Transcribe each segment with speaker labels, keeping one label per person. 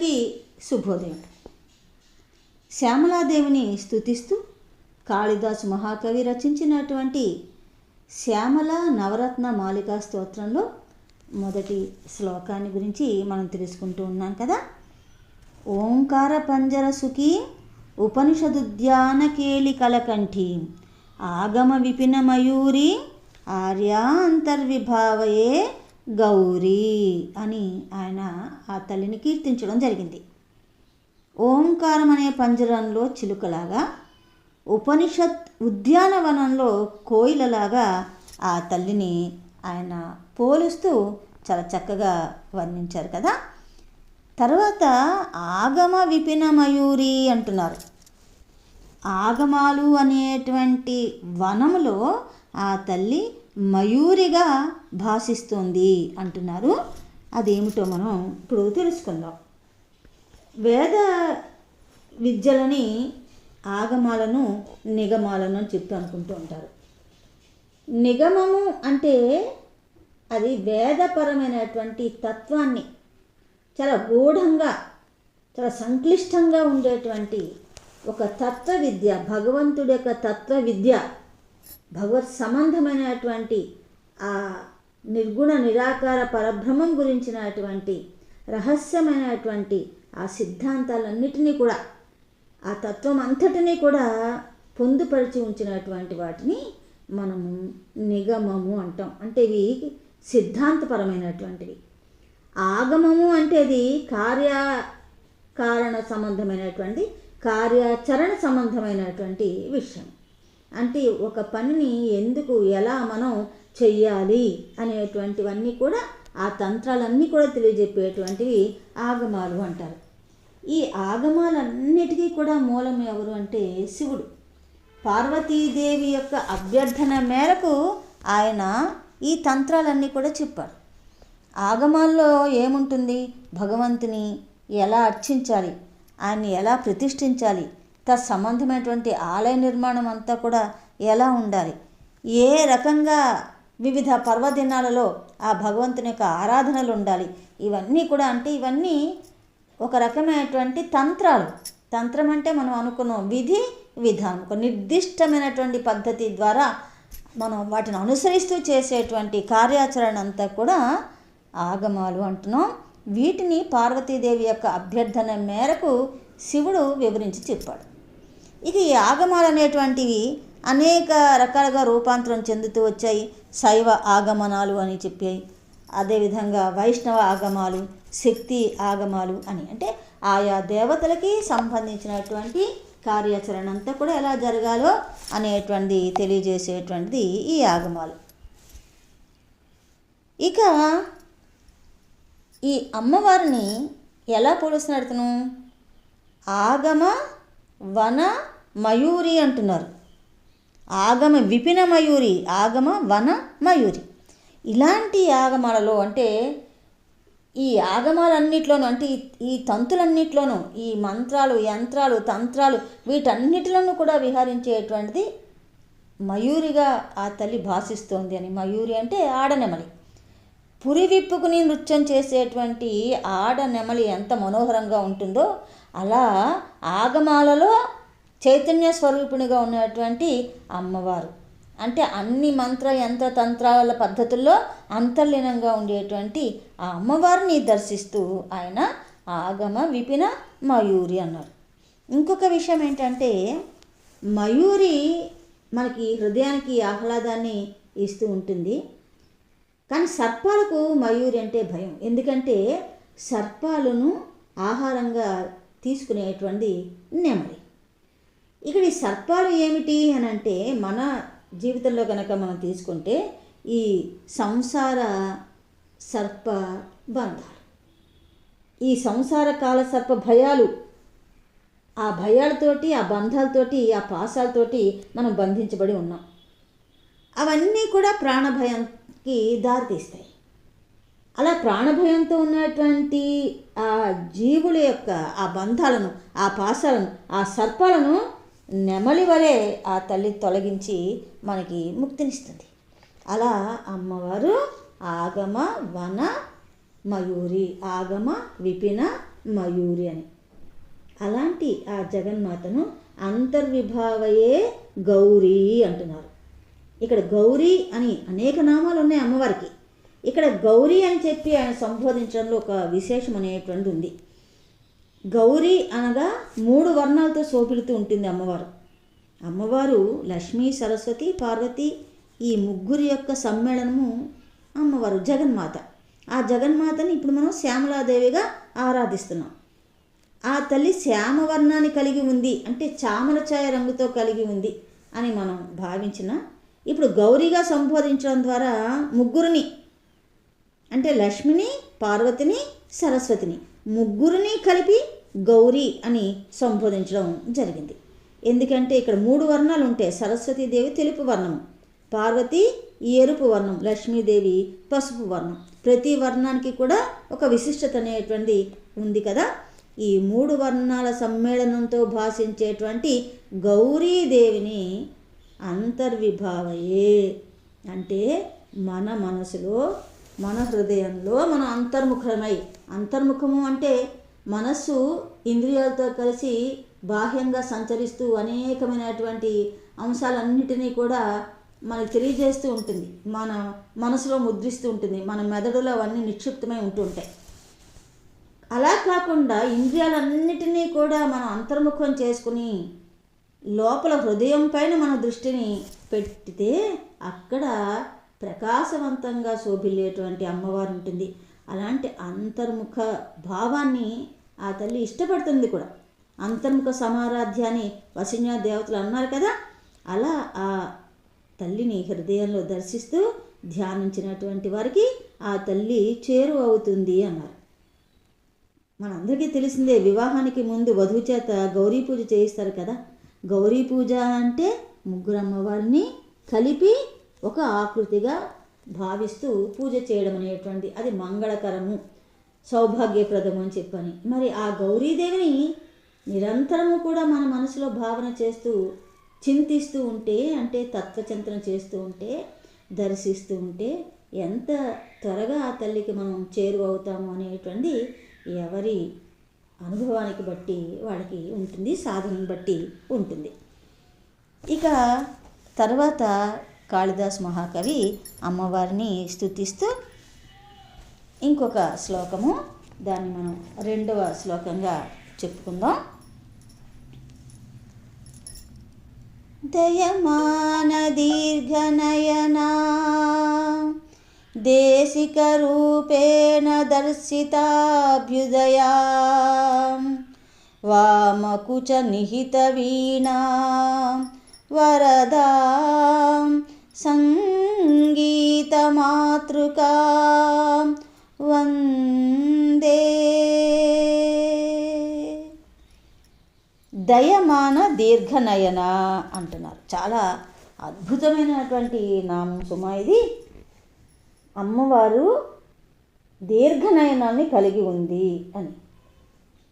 Speaker 1: అందరికీ శుభోదయం. శ్యామలాదేవిని స్తుతిస్తూ కాళిదాసు మహాకవి రచించినటువంటి శ్యామల నవరత్న మాలికా స్తోత్రంలో మొదటి శ్లోకాన్ని గురించి మనం తెలుసుకుంటూ ఉన్నాం కదా. ఓంకార పంజర సుఖీ ఉపనిషదుద్యాన కేళికలకంఠి ఆగమ విపిన మయూరి ఆర్యాంతర్విభావయే గౌరీ అని ఆయన ఆ తల్లిని కీర్తించడం జరిగింది. ఓంకారం అనే పంజరంలో చిలుకలాగా ఉపనిషత్ ఉద్యానవనంలో కోయిలలాగా ఆ తల్లిని ఆయన పోలుస్తూ చాలా చక్కగా వర్ణించారు కదా. తర్వాత ఆగమ విపిన మయూరి అంటున్నారు. ఆగమాలు అనేటువంటి వనములో ఆ తల్లి మయూరిగా భాషిస్తుంది అంటున్నారు. అదేమిటో మనం ఇప్పుడు తెలుసుకుందాం. వేద విద్యలని ఆగమాలను నిగమాలను అని చెప్తూ అనుకుంటూ ఉంటారు. నిగమము అంటే అది వేదపరమైనటువంటి తత్వాన్ని చాలా గూఢంగా చాలా సంక్లిష్టంగా ఉండేటువంటి ఒక తత్వ విద్య భగవంతుడి యొక్క తత్వ విద్య భగవత్ సంబంధమైనటువంటి ఆ నిర్గుణ నిరాకార పరబ్రహ్మం గురించినటువంటి రహస్యమైనటువంటి ఆ సిద్ధాంతాలన్నిటినీ కూడా ఆ తత్వం అంతటినీ కూడా పొందుపరిచి ఉంచినటువంటి వాటిని మనము నిగమము అంటాం. అంటే ఇవి సిద్ధాంతపరమైనటువంటివి. ఆగమము అంటే అది కార్యకారణ సంబంధమైనటువంటి కార్యాచరణ సంబంధమైనటువంటి విషయం. అంటే ఒక పనిని ఎందుకు ఎలా మనం చెయ్యాలి అనేటువంటివన్నీ కూడా ఆ తంత్రాలన్నీ కూడా తెలియజెప్పేటువంటివి ఆగమాలు అంటారు. ఈ ఆగమాలన్నిటికీ కూడా మూలం ఎవరు అంటే శివుడు. పార్వతీదేవి యొక్క అభ్యర్థన మేరకు ఆయన ఈ తంత్రాలన్నీ కూడా చెప్పారు. ఆగమాల్లో ఏముంటుంది? భగవంతుని ఎలా అర్చించాలి? ఆయన్ని ఎలా ప్రతిష్ఠించాలి? తత్సంబంధమైనటువంటి ఆలయ నిర్మాణం అంతా కూడా ఎలా ఉండాలి? ఏ రకంగా వివిధ పర్వదినాలలో ఆ భగవంతుని యొక్క ఆరాధనలు ఉండాలి? ఇవన్నీ కూడా అంటే ఇవన్నీ ఒక రకమైనటువంటి తంత్రాలు. తంత్రం అంటే మనం అనుకున్నాం విధి విధానం. ఒక నిర్దిష్టమైనటువంటి పద్ధతి ద్వారా మనం వాటిని అనుసరిస్తూ చేసేటువంటి కార్యాచరణ అంతా కూడా ఆగమాలు అంటున్నాం. వీటిని పార్వతీదేవి యొక్క అభ్యర్థన మేరకు శివుడు వివరించి చెప్పాడు. ఇక ఈ ఆగమాలు అనేటువంటివి అనేక రకాలుగా రూపాంతరం చెందుతూ వచ్చాయి. శైవ ఆగమనాలు అని చెప్పాయి అదేవిధంగా వైష్ణవ ఆగమాలు శక్తి ఆగమాలు అని. అంటే ఆయా దేవతలకి సంబంధించినటువంటి కార్యాచరణ అంతా కూడా ఎలా జరగాలో అనేటువంటిది తెలియజేసేటువంటిది ఈ ఆగమాలు. ఇక ఈ అమ్మవారిని ఎలా పోలుస్తున్నాడు అతను? ఆగమ వన మయూరి అంటున్నారు. ఆగమ విపిన మయూరి ఆగమ వన మయూరి. ఇలాంటి ఆగమాలలో అంటే ఈ ఆగమాలన్నిట్లోనూ అంటే ఈ తంతులన్నిట్లోనూ ఈ మంత్రాలు యంత్రాలు తంత్రాలు వీటన్నిటిలోనూ కూడా విహరించేటువంటిది మయూరిగా ఆ తల్లి భాషిస్తోంది అని. మయూరి అంటే ఆడనెమలి పురి విప్పుకుని నృత్యం చేసేటువంటి ఆడ నెమలి ఎంత మనోహరంగా ఉంటుందో అలా ఆగమాలలో చైతన్య స్వరూపిణిగా ఉన్నటువంటి అమ్మవారు. అంటే అన్ని మంత్ర యంత్ర తంత్రాల పద్ధతుల్లో అంతర్లీనంగా ఉండేటువంటి ఆ అమ్మవారిని దర్శిస్తూ ఆయన ఆగమ విపిన మయూరి అన్నారు. ఇంకొక విషయం ఏంటంటే మయూరి మనకి హృదయానికి ఆహ్లాదాన్ని ఇస్తూ ఉంటుంది. కానీ సర్పాలకు మయూరి అంటే భయం. ఎందుకంటే సర్పాలను ఆహారంగా తీసుకునేటువంటి నెమలి. ఇక్కడ ఈ సర్పాలు ఏమిటి అని అంటే మన జీవితంలో కనుక మనం తీసుకుంటే ఈ సంసార సర్ప బంధాలు. ఈ సంసార కాల సర్ప భయాలు ఆ భయాలతోటి ఆ బంధాలతోటి ఆ పాసాలతోటి మనం బంధించబడి ఉన్నాం. అవన్నీ కూడా ప్రాణభయానికి దారితీస్తాయి. అలా ప్రాణభయంతో ఉన్నటువంటి ఆ జీవుల యొక్క ఆ బంధాలను ఆ పాసాలను ఆ సర్పాలను నెమలి వలె ఆ తల్లి తొలగించి మనకి ముక్తినిస్తుంది. అలా అమ్మవారు ఆగమ వన మయూరి ఆగమ విపిన మయూరి అని. అలాంటి ఆ జగన్మాతను అంతర్విభావయే గౌరీ అంటున్నారు. ఇక్కడ గౌరీ అని అనేక నామాలు ఉన్నాయి అమ్మవారికి. ఇక్కడ గౌరీ అని చెప్పి ఆయన సంబోధించడంలో ఒక విశేషం అనేటువంటి ఉంది. గౌరీ అనగా మూడు వర్ణాలతో శోభిలుతూ ఉంటుంది అమ్మవారు. అమ్మవారు లక్ష్మీ సరస్వతి పార్వతి ఈ ముగ్గురి యొక్క సమ్మేళనము అమ్మవారు జగన్మాత. ఆ జగన్మాతని ఇప్పుడు మనం శ్యామలాదేవిగా ఆరాధిస్తున్నాం. ఆ తల్లి శ్యామవర్ణాన్ని కలిగి ఉంది అంటే చామల ఛాయ రంగుతో కలిగి ఉంది అని మనం భావించిన ఇప్పుడు గౌరీగా సంబోధించడం ద్వారా ముగ్గురిని అంటే లక్ష్మిని పార్వతిని సరస్వతిని ముగ్గురిని కలిపి గౌరీ అని సంబోధించడం జరిగింది. ఎందుకంటే ఇక్కడ మూడు వర్ణాలు ఉంటాయి సరస్వతీదేవి తెలుపు వర్ణము పార్వతి ఎరుపు వర్ణం లక్ష్మీదేవి పసుపు వర్ణం. ప్రతి వర్ణానికి కూడా ఒక విశిష్టత అనేటువంటి ఉంది కదా. ఈ మూడు వర్ణాల సమ్మేళనంతో భాషించేటువంటి గౌరీదేవిని అంతర్విభావయే. అంటే మన మనసులో మన హృదయంలో మన అంతర్ముఖమై అంతర్ముఖము అంటే మనస్సు ఇంద్రియాలతో కలిసి బాహ్యంగా సంచరిస్తూ అనేకమైనటువంటి అంశాలన్నిటినీ కూడా మనకు తెలియజేస్తూ ఉంటుంది. మన మనసులో ముద్రిస్తూ ఉంటుంది. మన మెదడులో అవన్నీ నిక్షిప్తమై ఉంటూ ఉంటాయి. అలా కాకుండా ఇంద్రియాలన్నిటినీ కూడా మనం అంతర్ముఖం చేసుకుని లోపల హృదయం పైన మన దృష్టిని పెట్టితే అక్కడ ప్రకాశవంతంగా శోభిల్లేటువంటి అమ్మవారు ఉంటుంది. అలాంటి అంతర్ముఖ భావాన్ని ఆ తల్లి ఇష్టపడుతుంది కూడా. అంతర్ముఖ సమారాధ్యాన్ని వసిన్యా దేవతలు అన్నారు కదా అలా ఆ తల్లిని హృదయంలో దర్శిస్తూ ధ్యానించినటువంటి వారికి ఆ తల్లి చేరు అవుతుంది అన్నారు. మనందరికీ తెలిసిందే వివాహానికి ముందు వధువు చేత గౌరీ పూజ చేయిస్తారు కదా. గౌరీ పూజ అంటే ముగ్గురు అమ్మవారిని కలిపి ఒక ఆకృతిగా భావిస్తూ పూజ చేయడం అనేటువంటి అది మంగళకరము సౌభాగ్యప్రదము అని చెప్పని. మరి ఆ గౌరీదేవిని నిరంతరము కూడా మన మనసులో భావన చేస్తూ చింతిస్తూ ఉంటే అంటే తత్వచింతన చేస్తూ ఉంటే దర్శిస్తూ ఉంటే ఎంత త్వరగా ఆ తల్లికి మనం చేరువవుతాము అనేటువంటి ఎవరి అనుభవానికి బట్టి వాళ్ళకి ఉంటుంది సాధనను బట్టి ఉంటుంది. ఇక తర్వాత కాళిదాస్ మహాకవి అమ్మవారిని స్తుతిస్తూ ఇంకొక శ్లోకము. దాన్ని మనం రెండవ శ్లోకంగా చెప్పుకుందాం. దయమాన దీర్ఘనయనా దేశికరూపేణ దర్శితాభ్యుదయా వామకుచ నిహితవీణా వరదా సంగీతమాతృకా వందే. దయమాన దీర్ఘనయన అంటున్నారు. చాలా అద్భుతమైనటువంటి నామం సుమ ఇది. అమ్మవారు దీర్ఘనయనాన్ని కలిగి ఉంది అని.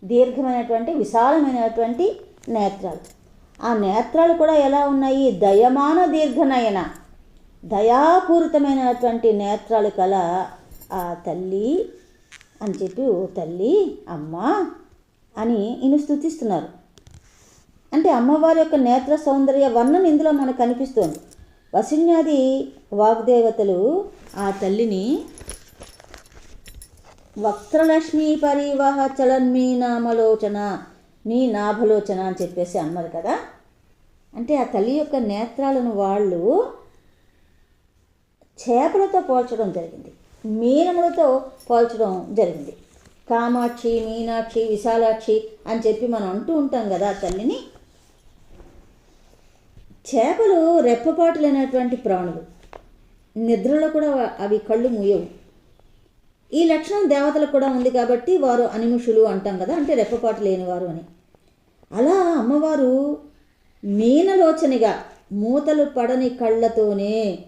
Speaker 1: దీర్ఘమైనటువంటి విశాలమైనటువంటి నేత్రాలు. ఆ నేత్రాలు కూడా ఎలా ఉన్నాయి? దయమాన దీర్ఘనయన. దయాపూరితమైనటువంటి నేత్రాలు కల ఆ తల్లి అని చెప్పి ఓ తల్లి అమ్మ అని ఈయన స్థుతిస్తున్నారు అంటే అమ్మవారి యొక్క నేత్ర సౌందర్య వర్ణన ఇందులో మనకు కనిపిస్తోంది. వసిన్యాది వాగ్దేవతలు ఆ తల్లిని వక్త్రలక్ష్మి పరివాహ చలన్మీ నామలోచన నీ నాభలోచన అని చెప్పేసి అన్నారు కదా. అంటే ఆ తల్లి యొక్క నేత్రాలను వాళ్ళు చేపలతో పోల్చడం జరిగింది. మీనములతో పోల్చడం జరిగింది. కామాక్షి మీనాక్షి విశాలాక్షి అని చెప్పి మనం అంటూ ఉంటాం కదా తల్లిని. చేపలు రెప్పపాటులైనటువంటి ప్రాణులు. నిద్రలో కూడా అవి కళ్ళు మూయవు. ఈ లక్షణం దేవతలకు కూడా ఉంది కాబట్టి వారు అనిముషులు అంటాం కదా అంటే రెప్పపాటు లేనివారు అని. అలా అమ్మవారు మీనలోచనిగా మూతలు పడని కళ్ళతోనే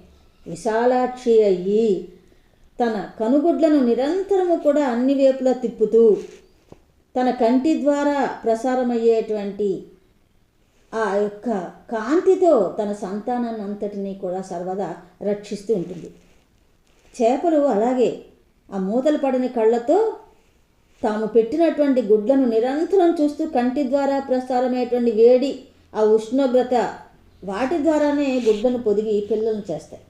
Speaker 1: విశాలాక్షి అయ్యి తన కనుగుడ్లను నిరంతరము కూడా అన్ని వైపులా తిప్పుతూ తన కంటి ద్వారా ప్రసారమయ్యేటువంటి ఆ యొక్క కాంతితో తన సంతానాన్ని అంతటినీ కూడా సర్వదా రక్షిస్తూ ఉంటుంది. చేపలు అలాగే ఆ మూతలు పడిన కళ్ళతో తాము పెట్టినటువంటి గుడ్లను నిరంతరం చూస్తూ కంటి ద్వారా ప్రసారమయ్యేటువంటి వేడి ఆ ఉష్ణోగ్రత వాటి ద్వారానే గుడ్లను పొదిగి పిల్లలను చేస్తాయి.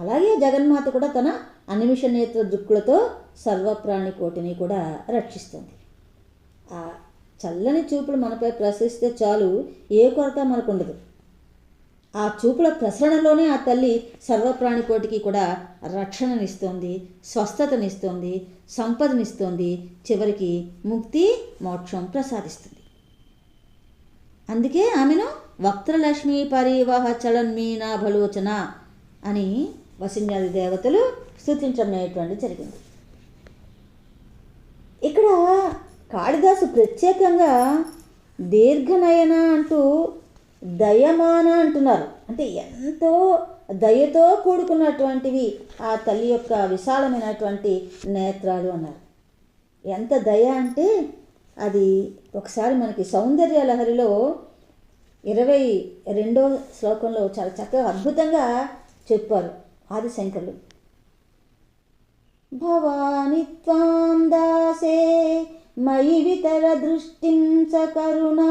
Speaker 1: అలాగే జగన్మాత కూడా తన అనిమిష నేత్ర దృక్కులతో సర్వప్రాణి కోటిని కూడా రక్షిస్తుంది. ఆ చల్లని చూపులు మనపై ప్రసరిస్తే చాలు ఏ కొరత మనకు ఉండదు ఆ చూపుల ప్రసరణలోనే ఆ తల్లి సర్వప్రాణి కోటికి కూడా రక్షణనిస్తోంది స్వస్థతనిస్తోంది సంపదనిస్తోంది చివరికి ముక్తి మోక్షం ప్రసాదిస్తుంది. అందుకే ఆమెను వక్త్రలక్ష్మీ పరివాహ చలన్మీనా భలోచన అని వసిన్యాది దేవతలు స్థుతించడం అనేటువంటి జరిగింది. ఇక్కడ కాళిదాసు ప్రత్యేకంగా దీర్ఘనయన అంటూ దయమాన అంటున్నారు. అంటే ఎంతో దయతో కూడుకున్నటువంటివి ఆ తల్లి యొక్క విశాలమైనటువంటి నేత్రాలు అన్నారు. ఎంత దయ అంటే అది ఒకసారి మనకి సౌందర్య లహరిలో ఇరవై రెండో శ్లోకంలో చాలా చక్కగా అద్భుతంగా చెప్పారు. ఆదిశంకరులు భవాని త్వాం దాసే మయి వితర దృష్టిం స కరుణా.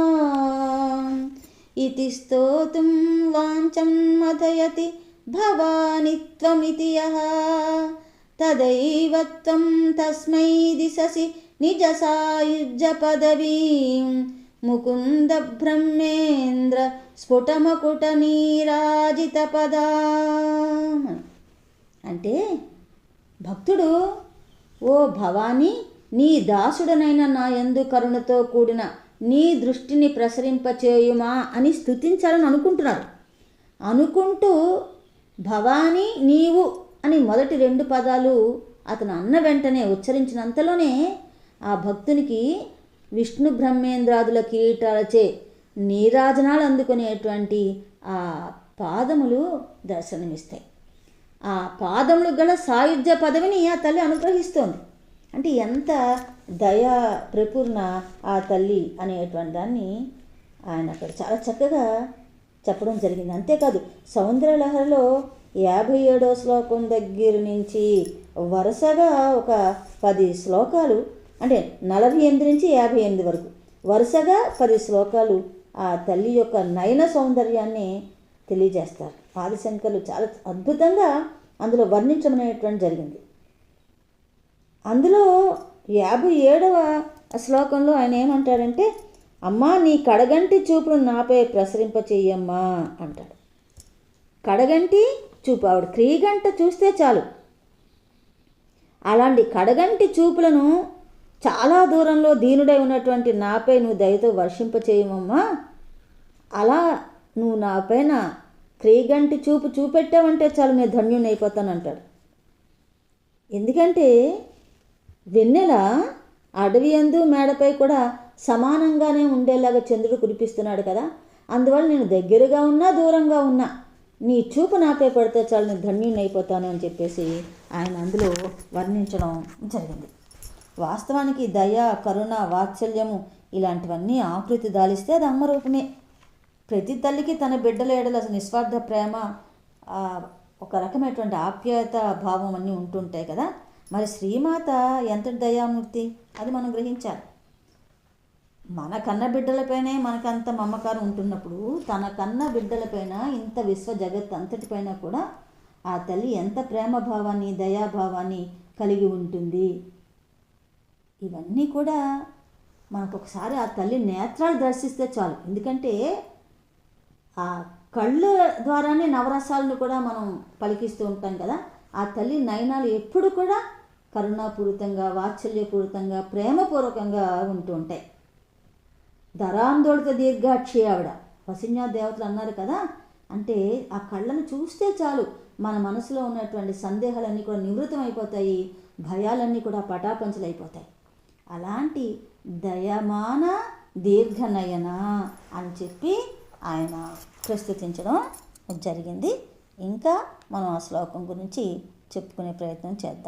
Speaker 1: ఇది స్తోతుం వాంఛం మథయతి భవాని త్వమితి యః తదైవ త్వం తస్మై దిశసి నిజ సాయుజ్య పదవీం. ముకుంద బ్రహ్మేంద్ర స్ఫుటమకుట నీరాజిత పదా. అంటే భక్తుడు ఓ భవానీ నీ దాసుడనైన నా యందు కరుణతో కూడిన నీ దృష్టిని ప్రసరింపచేయుమా అని స్తుతించాలని అనుకుంటున్నారు. అనుకుంటూ భవానీ నీవు అని మొదటి రెండు పదాలు అతను అన్న వెంటనే ఉచ్చరించినంతలోనే ఆ భక్తునికి విష్ణు బ్రహ్మేంద్రాదుల కీటాలచే నీరాజనాలు అందుకునేటువంటి ఆ పాదములు దర్శనమిస్తాయి. ఆ పాదములు గల సాయుధ్య పదవిని ఆ తల్లి అనుగ్రహిస్తోంది. అంటే ఎంత దయా ప్రపూర్ణ ఆ తల్లి అనేటువంటి దాన్ని ఆయన అక్కడ చాలా చక్కగా చెప్పడం జరిగింది. అంతేకాదు సౌందర్యలహరిలో యాభై ఏడో శ్లోకం దగ్గర నుంచి వరుసగా ఒక పది శ్లోకాలు అంటే నలభై ఎనిమిది నుంచి యాభై ఎనిమిది వరకు వరుసగా పది శ్లోకాలు ఆ తల్లి యొక్క నయన సౌందర్యాన్ని తెలియజేస్తారు. ఆదిశంకర్లు చాలా అద్భుతంగా అందులో వర్ణించమనేటువంటి జరిగింది. అందులో యాభై ఏడవ శ్లోకంలో ఆయన ఏమంటాడంటే అమ్మా నీ కడగంటి చూపును నాపై ప్రసరింప చెయ్యమ్మా అంటాడు. కడగంటి చూపు ఆవిడ క్రీగంట చూస్తే చాలు. అలాంటి కడగంటి చూపులను చాలా దూరంలో దీనుడై ఉన్నటువంటి నాపై నువ్వు దయతో వర్షింప చేయమమ్మా అలా నువ్వు నాపైన పైన క్రీగంటి చూపు చూపెట్టామంటే చాలు నేను ధన్యుని అయిపోతాను అంటాడు ఎందుకంటే వెన్నెల అడవి అందు మేడపై కూడా సమానంగానే ఉండేలాగా చంద్రుడు కురిపిస్తున్నాడు కదా. అందువల్ల నేను దగ్గరగా ఉన్నా దూరంగా ఉన్నా నీ చూపు నాపై పడితే చాలు నేను ధన్యుని అయిపోతాను అని చెప్పేసి ఆయన అందులో వర్ణించడం జరిగింది. వాస్తవానికి దయ కరుణ వాత్సల్యము ఇలాంటివన్నీ ఆకృతి దాలిస్తే అది అమ్మ రూపమే ప్రతి తల్లికి తన బిడ్డల ఏడల నిస్వార్థ ప్రేమ ఒక రకమైనటువంటి ఆప్యాయత భావం అన్నీ ఉంటుంటాయి కదా. మరి శ్రీమాత ఎంతటి దయామూర్తి? అది మనం గ్రహించాలి. మన కన్న బిడ్డలపైనే మనకంత మమకారం ఉంటున్నప్పుడు తన కన్న బిడ్డలపైన ఇంత విశ్వ జగత్ అంతటిపైన కూడా ఆ తల్లి ఎంత ప్రేమ భావాన్ని దయాభావాన్ని కలిగి ఉంటుంది. ఇవన్నీ కూడా మనకు ఒకసారి ఆ తల్లి నేత్రాలు దర్శిస్తే చాలు. ఎందుకంటే ఆ కళ్ళ ద్వారానే నవరసాలను కూడా మనం పలికిస్తూ ఉంటాం కదా. ఆ తల్లి నయనాలు ఎప్పుడు కూడా కరుణాపూరితంగా వాత్సల్యపూరితంగా ప్రేమపూర్వకంగా ఉంటూ ఉంటాయి. ధరాందోళిత దీర్ఘాక్షి ఆవిడ. వసిన్యా దేవతలు అన్నారు కదా అంటే ఆ కళ్ళను చూస్తే చాలు మన మనసులో ఉన్నటువంటి సందేహాలన్నీ కూడా నివృత్తం అయిపోతాయి భయాలన్నీ కూడా పటాపంచలైపోతాయి అలాంటి దయమాన దీర్ఘనయన అని చెప్పి ఆయన ప్రస్తుతించడం జరిగింది. ఇంకా మనం ఆ శ్లోకం గురించి చెప్పుకునే ప్రయత్నం చేద్దాం.